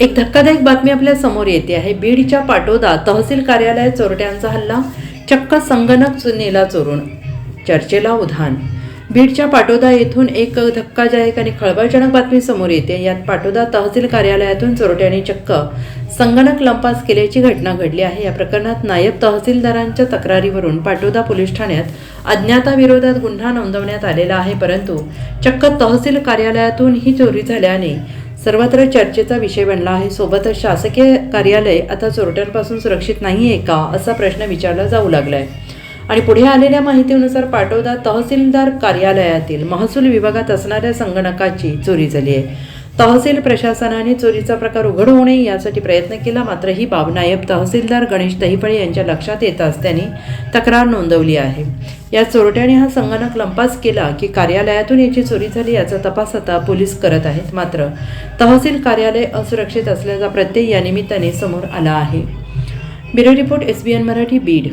एक धक्कादायक बातमी आपल्यासमोर येते आहे. बीडच्या पाटोदा तहसील कार्यालयात चोरट्यांचा हल्ला. चक्क संगणक चुनेला चोरून. चर्चेला उधाण. बीडच्या पाटोदा येथून एक धक्कादायक आणि खळबळजनक बातमी समोर येते. यात पाटोदा तहसील कार्यालयातून चोरट्यांनी चक्क संगणक लंपास केल्याची घटना घडली आहे. या प्रकरणात नायब तहसीलदारांच्या तक्रारीवरून पाटोदा पोलीस ठाण्यात अज्ञाताविरोधात गुन्हा नोंदवण्यात आलेला आहे. परंतु चक्क तहसील कार्यालयातून ही चोरी झाल्याने सर्वत्र चर्चेचा विषय बनला आहे. सोबतच शासकीय कार्यालय आता चोरट्यांपासून सुरक्षित नाही आहे का असा प्रश्न विचारला जाऊ लागलाय. आणि पुढे आलेल्या माहितीनुसार पाटोदा तहसीलदार कार्यालयातील महसूल विभागात असणाऱ्या संगणकाची चोरी झाली आहे तहसील प्रशासनाने चोरीचा प्रकार उघड होऊ नये यासाठी प्रयत्न केला मात्र ही बाब नायब तहसीलदार गणेश दहिफळे यांच्या लक्षात येताच त्यांनी तक्रार नोंदवली आहे. या चोरट्याने हा संगणक लंपास केला की कार्यालयातून याची चोरी झाली याचा तपास आता पोलीस करत आहेत. मात्र तहसील कार्यालय असुरक्षित असल्याचा प्रत्यय या निमित्ताने समोर आला आहे. Bureau report S B N Marathi Beed.